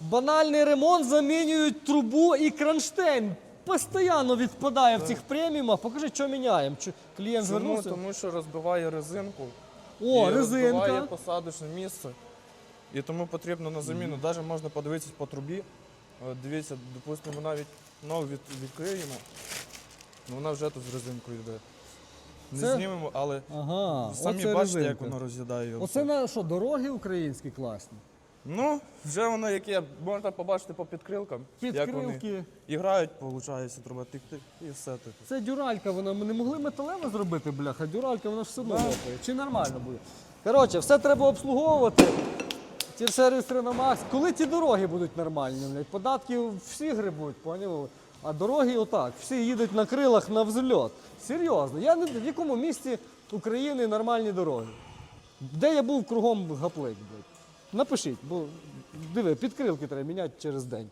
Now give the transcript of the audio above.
банальний ремонт замінюють трубу і кронштейн. Постоянно відпадає в цих преміумах. Покажи, що міняємо. Чи клієнт Чому? звернувся? Тому що розбиває резинку. О, і розбиває резинка. посадочне місце. І тому потрібно на заміну. Навіть можна подивитися по трубі. От дивіться, допустимо, навіть нову від, відкриємо. Ну, Вона вже тут з резинкою йде. Не Це- знімемо, але Ага, самі оце бачите, як резинка. воно роз'їдає. його. Оце на що, дороги українські класні? Ну, вже воно яке, можна побачити по підкрилкам. Як вони Підкрилки. і грають, виходить, труба тик-тик і все типу. Це дюралька, вона ми не могли металево зробити, бляха. Дюралька, вона ж все одно лопає. Чи нормально буде? Коротше, все треба обслуговувати. Ті сервіс Реномакс. Коли ті дороги будуть нормальні, блядь? Податки всі грибуть, поняли? А дороги отак, всі їдуть на крилах на взльот. Серйозно. Я не в якому місті України нормальні дороги. Де я був кругом гаплик, блядь. Напишіть, бо диви, підкрилки треба міняти через день.